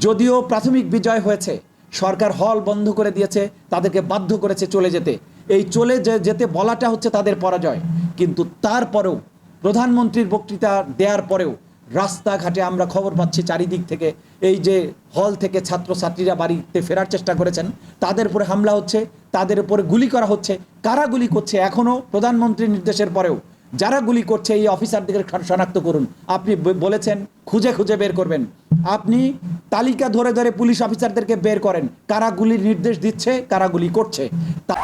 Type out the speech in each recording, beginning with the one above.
যদিও প্রাথমিক বিজয় হয়েছে, সরকার হল বন্ধ করে দিয়েছে, তাদেরকে বাধ্য করেছে চলে যেতে। এই চলে যেতে বলাটা হচ্ছে তাদের পরাজয়। কিন্তু তারপরেও, প্রধানমন্ত্রীর বক্তৃতা দেওয়ার পরেও, রাস্তাঘাটে আমরা খবর পাচ্ছি চারিদিক থেকে, এই যে হল থেকে ছাত্রছাত্রীরা বাড়িতে ফেরার চেষ্টা করেছেন, তাদের উপরে হামলা হচ্ছে, তাদের উপরে গুলি করা হচ্ছে, কারা গুলি করছে এখনও প্রধানমন্ত্রীর নির্দেশের পরেও? যারা গুলি করছে এই অফিসারদের শনাক্ত করুন। আপনি বলেছেন, খুঁজে খুঁজে বের করবেন। আপনি তালিকা ধরে ধরে পুলিশ অফিসারদেরকে বের করেন। কারা গুলির নির্দেশ দিচ্ছে, কারা গুলি করছে। তা-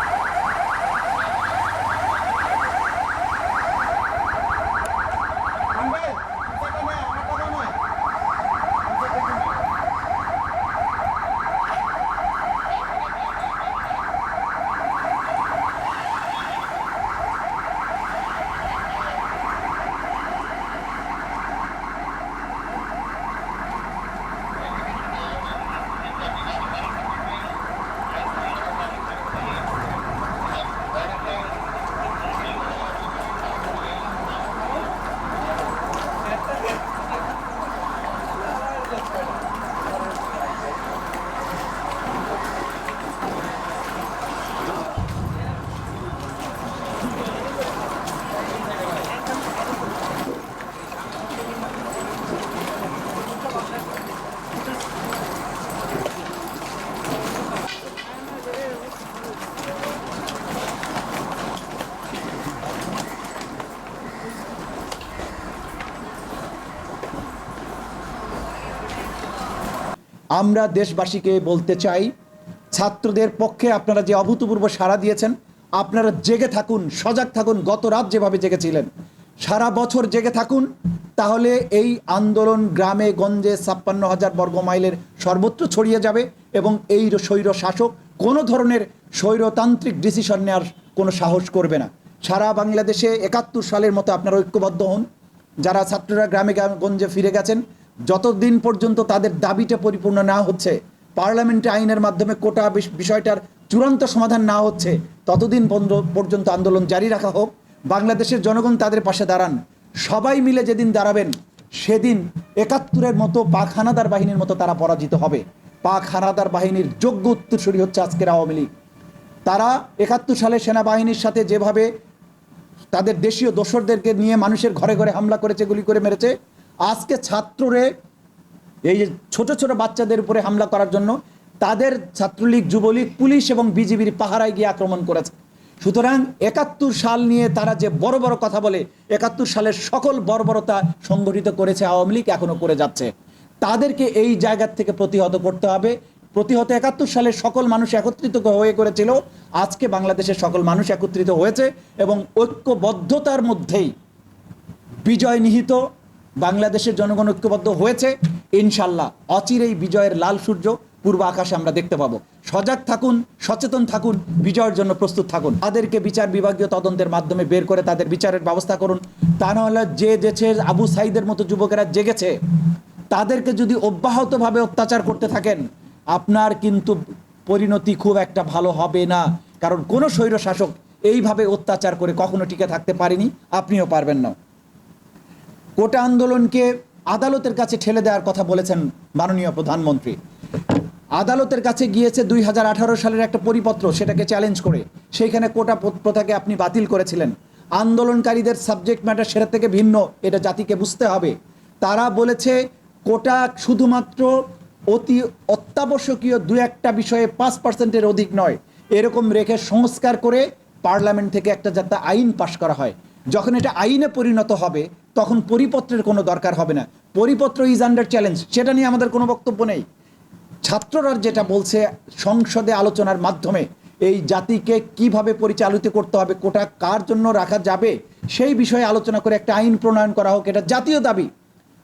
আমরা দেশবাসীকে বলতে চাই, ছাত্রদের পক্ষে আপনারা যে অভূতপূর্ব সাড়া দিয়েছেন, আপনারা জেগে থাকুন, সজাগ থাকুন, গত রাত যেভাবে জেগেছিলেন। সারা বছর জেগে থাকুন, তাহলে এই আন্দোলন গ্রামে, গঞ্জে, ছাপ্পান্ন হাজার বর্গ মাইলের সর্বত্র ছড়িয়ে যাবে এবং এই স্বৈর শাসক কোনো ধরনের স্বৈরতান্ত্রিক ডিসিশন নেওয়ার কোনো সাহস করবে না। সারা বাংলাদেশে একাত্তর সালের মতো আপনারা ঐক্যবদ্ধ হন। যারা ছাত্ররা গ্রামে গ্রামে, গঞ্জে ফিরে গেছেন যতদিন পর্যন্ত তাদের দাবিটা পরিপূর্ণ না হচ্ছে, পার্লামেন্টে আইনের মাধ্যমে কোটা বিষয়টার চূড়ান্ত সমাধান না হচ্ছে, ততদিন পর্য- পর্যন্ত আন্দোলন জারি রাখা হোক, বাংলাদেশের জনগণ তাদের পাশে দাঁড়ান। সবাই মিলে যেদিন দাঁড়াবেন, সেদিন একাত্তরের মতো পাক হানাদার বাহিনীর মতো তারা পরাজিত হবে। পাক হানাদার বাহিনীর যোগ্য উত্তরসূরি হচ্ছে আজকের আওয়ামী লীগ। তারা একাত্তর সালে সেনাবাহিনীর সাথে যেভাবে তাদের দেশীয় দোসরদেরকে নিয়ে মানুষের ঘরে ঘরে হামলা করেছে, গুলি করে মেরেছে আজকে ছাত্ররে এই যে ছোট ছোট বাচ্চাদের উপরে হামলা করার জন্য তাদের ছাত্রলীগ, যুবলীগ, পুলিশ এবং বিজিবির পাহারায় গিয়ে আক্রমণ করেছে। সুতরাং একাত্তর সাল নিয়ে তারা যে বড় বড় কথা বলে, একাত্তর সালের সকল বর্বরতা সংগঠিত করেছে আওয়ামী লীগ এখনও করে যাচ্ছে। তাদেরকে এই জায়গার থেকে প্রতিহত করতে হবে। প্রতিহত একাত্তর সালের সকল মানুষ একত্রিত হয়ে করেছিল। আজকে বাংলাদেশের সকল মানুষ একত্রিত হয়েছে এবং ঐক্যবদ্ধতার মধ্যেই বিজয় নিহিত বাংলাদেশের জনগণ ঐক্যবদ্ধ হয়েছে, ইনশাল্লাহ অচিরেই বিজয়ের লাল সূর্য পূর্ব আকাশে আমরা দেখতে পাবো। সজাগ থাকুন, সচেতন থাকুন, বিজয়ের জন্য প্রস্তুত থাকুন। তাদেরকে বিচার বিভাগীয় তদন্তের মাধ্যমে বের করে তাদের বিচারের ব্যবস্থা করুন। তা নাহলে যে দেশে আবু সাইদের মতো যুবকেরা জেগেছে, তাদেরকে যদি অব্যাহতভাবে অত্যাচার করতে থাকেন, আপনার কিন্তু পরিণতি খুব একটা ভালো হবে না। কারণ কোনো স্বৈর শাসক এইভাবে অত্যাচার করে কখনো টিকে থাকতে পারেনি, আপনিও পারবেন না। কোটা আন্দোলনকে আদালতের কাছে ঠেলে দেওয়ার কথা বলেছেন মাননীয় প্রধানমন্ত্রী। আদালতের কাছে গিয়েছে দুই হাজার আঠারো সালের একটা পরিপত্র, সেটাকে চ্যালেঞ্জ করে। সেইখানে কোটা প্রথাকে আপনি বাতিল করেছিলেন। আন্দোলনকারীদের সাবজেক্ট ম্যাটার সেটা থেকে ভিন্ন, এটা জাতিকে বুঝতে হবে। তারা বলেছে, কোটা শুধুমাত্র অতি অত্যাবশ্যকীয় দু একটা বিষয়ে পাঁচ পার্সেন্টের অধিক নয়। এরকম রেখে সংস্কার করে পার্লামেন্ট থেকে একটা যাতে আইন পাশ করা হয়। যখন এটা আইনে পরিণত হবে তখন পরিপত্রের কোনো দরকার হবে না। পরিপত্র ইজ আন্ডার চ্যালেঞ্জ সেটা নিয়ে আমাদের কোনো বক্তব্য নেই। ছাত্ররা যেটা বলছে সংসদে আলোচনার মাধ্যমে, এই জাতিকে কীভাবে পরিচালিত করতে হবে, কোটা কার জন্য রাখা যাবে, সেই বিষয়ে আলোচনা করে একটা আইন প্রণয়ন করা হোক, এটা জাতীয় দাবি।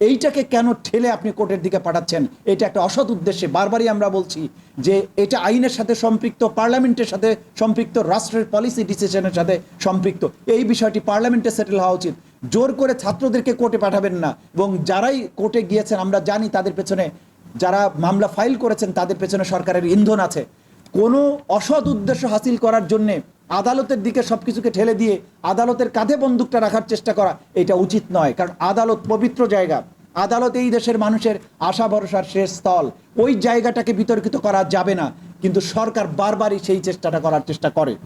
এইটাকে কেন ঠেলে আপনি কোর্টের দিকে পাঠাচ্ছেন? এটা একটা অসৎ উদ্দেশ্যে বারবারই আমরা বলছি যে এটা আইনের সাথে সম্পৃক্ত, পার্লামেন্টের সাথে সম্পৃক্ত, রাষ্ট্রের পলিসি ডিসিশনের সাথে সম্পৃক্ত। এই বিষয়টি পার্লামেন্টে সেটেল হওয়া উচিত। জোর করে ছাত্রদেরকে কোর্টে পাঠাবেন না। এবং যারাই কোর্টে গিয়েছেন, আমরা জানি তাদের পেছনে, যারা মামলা ফাইল করেছেন, তাদের পেছনে সরকারের ইন্ধন আছে। কোনো অসৎ উদ্দেশ্য হাসিল করার জন্যে আদালতের দিকে সব কিছুকে ঠেলে দিয়ে আদালতের কাঁধে বন্দুকটা রাখার চেষ্টা করা, এটা উচিত নয়। কারণ আদালত পবিত্র জায়গা। আদালত এই দেশের মানুষের আশা ভরসার শেষ স্থল। ওই জায়গাটাকে বিতর্কিত করা যাবে না। কিন্তু সরকার বারবারই সেই চেষ্টাটা করার চেষ্টা করে।